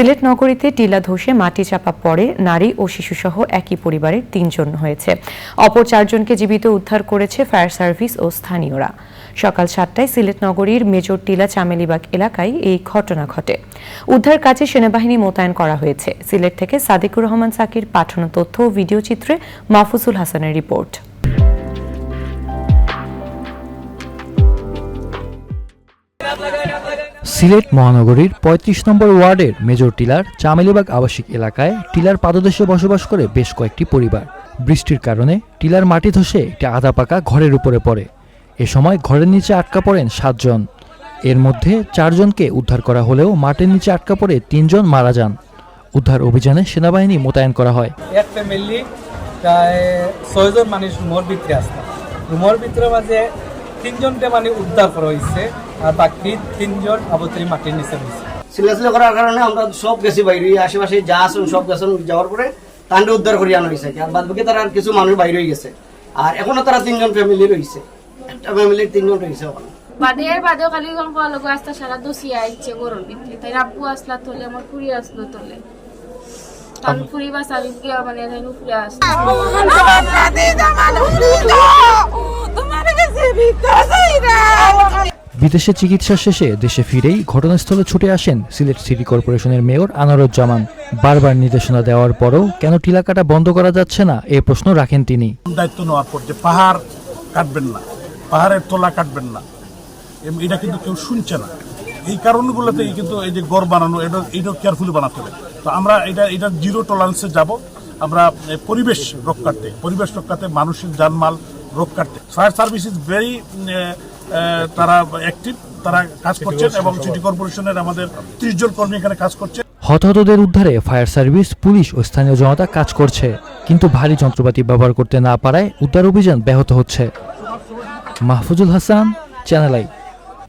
সিলেট নগরীতে টিলা ধসে মাটি চাপা পড়ে নারী ও শিশুসহ একই পরিবারের তিনজন হয়েছে। অপর চারজনকে জীবিত উদ্ধার করেছে ফায়ার সার্ভিস ও স্থানীয়রা। সকাল সাতটায় সিলেট নগরীর মেজর টিলা চামেলিবাগ এলাকায় এই ঘটনা ঘটে। উদ্ধার কাজে সেনাবাহিনী মোতায়েন করা হয়েছে। সিলেট থেকে সাদিকুর রহমান সাকির পাঠানো তথ্য ও ভিডিও চিত্রে মাহফুজুল হাসানের রিপোর্ট। সিলেট মহানগরীর ৩৫ নম্বর ওয়ার্ডের মেজর টিলার চামেলিবাগ আবাসিক এলাকায় টিলার পাদদেশে বসবাস করে বেশ কয়েকটি পরিবার। বৃষ্টির কারণে টিলার মাটি ধসে একটি আধা পাকা ঘরের উপরে পড়ে। এ সময় ঘরের নিচে আটকা পড়েন সাতজন। এর মধ্যে চারজনকে উদ্ধার করা হলেও মাটির নিচে আটকা পড়ে তিনজন মারা যান। উদ্ধার অভিযানে সেনাবাহিনী মোতায়েন করা হয়। মানুষ ভিতরে আসতাম ভিতরে মাঝে তিনজনকে মানে উদ্ধার করা হয়েছে। আর বাকি তিনজন আবতরি মাটির নিচে রয়েছে সিলেসিলে করার কারণে আমরা সব গেছি বাইরে আশেপাশে যা আসুন সব গেছেন যাওয়ার পরে তান্ডে উদ্ধার করে আনা হয়েছে আর বাদ বাকি তারা কিছু মানুষ বাইরে গেছে আর এখনও তারা তিনজন ফ্যামিলি রয়েছে একটা ফ্যামিলির তিনজন রয়েছে ওখানে বাদে এর বাদেও খালি পাওয়া লোক আস্তা সারা দোষী আইছে গরুর ভিতরে তাই আব্বু আসলা তোলে আমার ফুরি আসলো তোলে কারণ ফুরি বা সারি মানে ফুরি আসলো বিদেশে চিকিৎসা শেষে দেশে ফিরেই ঘটনাস্থলে ছুটে আসেন সিলেট সিটি কর্পোরেশনের মেয়র আনারুজ্জামান। বারবার নির্দেশনা দেওয়ার পরও কেন টিলা কাটা বন্ধ করা যাচ্ছে না, এ প্রশ্ন রাখেন তিনি। দায়িত্ব নেওয়ার পর যে পাহাড় কাটবেন না, পাহাড়ের তোলা কাটবেন না এটা কিন্তু কেউ শুনছে না। এই কারণগুলোতেই কিন্তু এই যে গড় বানানো, এটা এটা কেয়ারফুলি বানাতে হবে। তো আমরা এটা এটা জিরো টলারেন্সে যাব। আমরা পরিবেশ রক্ষার্থে পরিবেশ রক্ষার্থে মানুষের জানমাল রক্ষার্থে ফায়ার সার্ভিস ইজ ভেরি তারা অ্যাক্টিভ তারা কাজ করছেন এবং সিটি কর্পোরেশনের আমাদের ত্রিশ জন কর্মী এখানে কাজ করছে। হতাহতদের উদ্ধারে ফায়ার সার্ভিস পুলিশ ও স্থানীয় জনতা কাজ করছে কিন্তু ভারী যন্ত্রপাতি ব্যবহার করতে না পারায় উদ্ধার অভিযান ব্যাহত হচ্ছে। Mahfuzul Hasan channel I